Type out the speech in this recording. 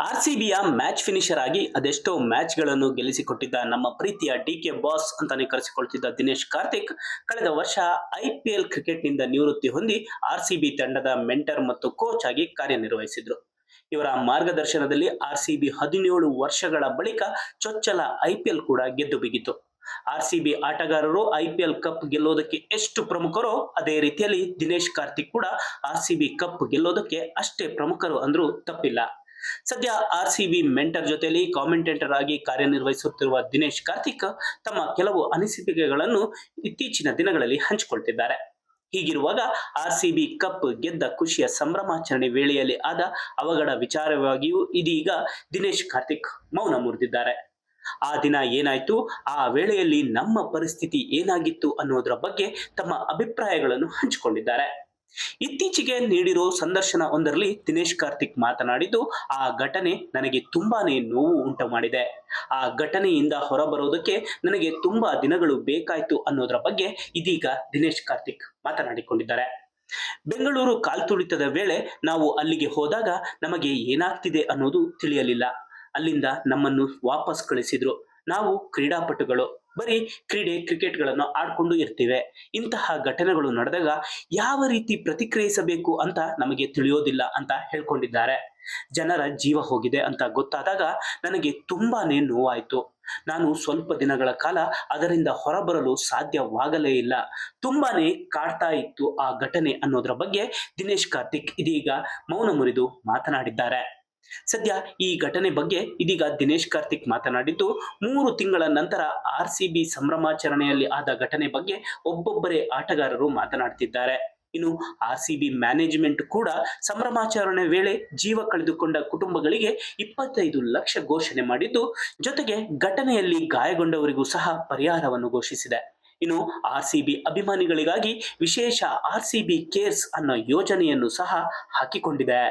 R C ಬಿಯ match finisher ಆಗಿ ಅದೆಷ್ಟೋ ಮ್ಯಾಚ್ಗಳನ್ನು ಗೆಲ್ಲಿಸಿಕೊಟ್ಟಿದ್ದ ನಮ್ಮ ಪ್ರೀತಿಯ ಡಿ ಕೆ ಬಾಸ್ ಅಂತಾನೆ ಕರೆಸಿಕೊಳ್ತಿದ್ದ ದಿನೇಶ್ ಕಾರ್ತಿಕ್, ಕಳೆದ ವರ್ಷ ಐ ಪಿ ಎಲ್ ಕ್ರಿಕೆಟ್ನಿಂದ ನಿವೃತ್ತಿ ಹೊಂದಿ ಆರ್ ಸಿ ಬಿ ತಂಡದ ಮೆಂಟರ್ ಮತ್ತು ಕೋಚ್ ಆಗಿ ಕಾರ್ಯನಿರ್ವಹಿಸಿದ್ರು. ಇವರ ಮಾರ್ಗದರ್ಶನದಲ್ಲಿ ಆರ್ ಸಿ ಬಿ ಹದಿನೇಳು ವರ್ಷಗಳ ಬಳಿಕ ಚೊಚ್ಚಲ ಐ ಪಿ ಎಲ್ ಕೂಡ ಗೆದ್ದು ಬಿಗಿತು. ಆರ್ ಸಿ ಬಿ ಆಟಗಾರರು ಐ ಪಿ ಎಲ್ ಕಪ್ ಗೆಲ್ಲೋದಕ್ಕೆ ಎಷ್ಟು ಪ್ರಮುಖರೋ ಅದೇ ರೀತಿಯಲ್ಲಿ ದಿನೇಶ್ ಕಾರ್ತಿಕ್ ಕೂಡ ಆರ್ ಸಿ ಬಿ ಕಪ್ ಗೆಲ್ಲೋದಕ್ಕೆ ಅಷ್ಟೇ ಪ್ರಮುಖರು ಅಂದ್ರೂ ತಪ್ಪಿಲ್ಲ. ಸದ್ಯ ಆರ್ ಸಿ ಬಿ ಮೆಂಟರ್ ಜೊತೆಯಲ್ಲಿ ಕಾಮೆಂಟೇಟರ್ ಆಗಿ ಕಾರ್ಯನಿರ್ವಹಿಸುತ್ತಿರುವ ದಿನೇಶ್ ಕಾರ್ತಿಕ್ ತಮ್ಮ ಕೆಲವು ಅನಿಸಿಕೆಗಳನ್ನು ಇತ್ತೀಚಿನ ದಿನಗಳಲ್ಲಿ ಹಂಚಿಕೊಳ್ತಿದ್ದಾರೆ. ಹೀಗಿರುವಾಗ ಆರ್ ಸಿ ಕಪ್ ಗೆದ್ದ ಖುಷಿಯ ಸಂಭ್ರಮಾಚರಣೆ ವೇಳೆಯಲ್ಲಿ ಆದ ಅವಘಡ ವಿಚಾರವಾಗಿಯೂ ಇದೀಗ ದಿನೇಶ್ ಕಾರ್ತಿಕ್ ಮೌನ ಮುರಿದಿದ್ದಾರೆ. ಆ ದಿನ ಏನಾಯ್ತು? ಆ ವೇಳೆಯಲ್ಲಿ ನಮ್ಮ ಪರಿಸ್ಥಿತಿ ಏನಾಗಿತ್ತು ಅನ್ನೋದರ ಬಗ್ಗೆ ತಮ್ಮ ಅಭಿಪ್ರಾಯಗಳನ್ನು ಹಂಚಿಕೊಂಡಿದ್ದಾರೆ. ಇತ್ತೀಚೆಗೆ ನೀಡಿರೋ ಸಂದರ್ಶನ ಒಂದರಲ್ಲಿ ದಿನೇಶ್ ಕಾರ್ತಿಕ್ ಮಾತನಾಡಿದ್ದು, ಆ ಘಟನೆ ನನಗೆ ತುಂಬಾನೇ ನೋವು ಉಂಟು ಮಾಡಿದೆ. ಆ ಘಟನೆಯಿಂದ ಹೊರಬರೋದಕ್ಕೆ ನನಗೆ ತುಂಬಾ ದಿನಗಳು ಬೇಕಾಯ್ತು ಅನ್ನೋದರ ಬಗ್ಗೆ ಇದೀಗ ದಿನೇಶ್ ಕಾರ್ತಿಕ್ ಮಾತನಾಡಿಕೊಂಡಿದ್ದಾರೆ. ಬೆಂಗಳೂರು ಕಾಲ್ತುಳಿತದ ವೇಳೆ ನಾವು ಅಲ್ಲಿಗೆ ಹೋದಾಗ ನಮಗೆ ಏನಾಗ್ತಿದೆ ಅನ್ನೋದು ತಿಳಿಯಲಿಲ್ಲ. ಅಲ್ಲಿಂದ ನಮ್ಮನ್ನು ವಾಪಸ್ ಕಳಿಸಿದ್ರು. ನಾವು ಕ್ರೀಡಾಪಟುಗಳು. ಬರೀ ಕ್ರೀಡೆ ಕ್ರಿಕೆಟ್ಗಳನ್ನು ಆಡ್ಕೊಂಡು ಇರ್ತೀವಿ. ಇಂತಹ ಘಟನೆಗಳು ನಡೆದಾಗ ಯಾವ ರೀತಿ ಪ್ರತಿಕ್ರಿಯಿಸಬೇಕು ಅಂತ ನಮಗೆ ತಿಳಿಯೋದಿಲ್ಲ ಅಂತ ಹೇಳ್ಕೊಂಡಿದ್ದಾರೆ. ಜನರ ಜೀವ ಹೋಗಿದೆ ಅಂತ ಗೊತ್ತಾದಾಗ ನನಗೆ ತುಂಬಾನೇ ನೋವಾಯಿತು. ನಾನು ಸ್ವಲ್ಪ ದಿನಗಳ ಕಾಲ ಅದರಿಂದ ಹೊರಬರಲು ಸಾಧ್ಯವಾಗಲೇ ಇಲ್ಲ. ತುಂಬಾನೇ ಕಾಡ್ತಾ ಇತ್ತು ಆ ಘಟನೆ ಅನ್ನೋದರ ಬಗ್ಗೆ ದಿನೇಶ್ ಕಾರ್ತಿಕ್ ಇದೀಗ ಮೌನ ಮುರಿದು ಮಾತನಾಡಿದ್ದಾರೆ. ಸದ್ಯ ಈ ಘಟನೆ ಬಗ್ಗೆ ಇದೀಗ ದಿನೇಶ್ ಕಾರ್ತಿಕ್ ಮಾತನಾಡಿದ್ದು, ಮೂರು ತಿಂಗಳ ನಂತರ ಆರ್ ಸಿ ಬಿ ಸಂಭ್ರಮಾಚರಣೆಯಲ್ಲಿ ಆದ ಘಟನೆ ಬಗ್ಗೆ ಒಬ್ಬೊಬ್ಬರೇ ಆಟಗಾರರು ಮಾತನಾಡ್ತಿದ್ದಾರೆ. ಇನ್ನು ಆರ್ ಸಿ ಬಿ ಮ್ಯಾನೇಜ್ಮೆಂಟ್ ಕೂಡ ಸಂಭ್ರಮಾಚರಣೆ ವೇಳೆ ಜೀವ ಕಳೆದುಕೊಂಡ ಕುಟುಂಬಗಳಿಗೆ ಇಪ್ಪತ್ತೈದು ಲಕ್ಷ ಘೋಷಣೆ ಮಾಡಿದ್ದು, ಜೊತೆಗೆ ಘಟನೆಯಲ್ಲಿ ಗಾಯಗೊಂಡವರಿಗೂ ಸಹ ಪರಿಹಾರವನ್ನು ಘೋಷಿಸಿದೆ. ಇನ್ನು ಆರ್ ಸಿ ಬಿ ಅಭಿಮಾನಿಗಳಿಗಾಗಿ ವಿಶೇಷ ಆರ್ ಸಿ ಬಿ ಕೇರ್ಸ್ ಅನ್ನೋ ಯೋಜನೆಯನ್ನು ಸಹ ಹಾಕಿಕೊಂಡಿದೆ.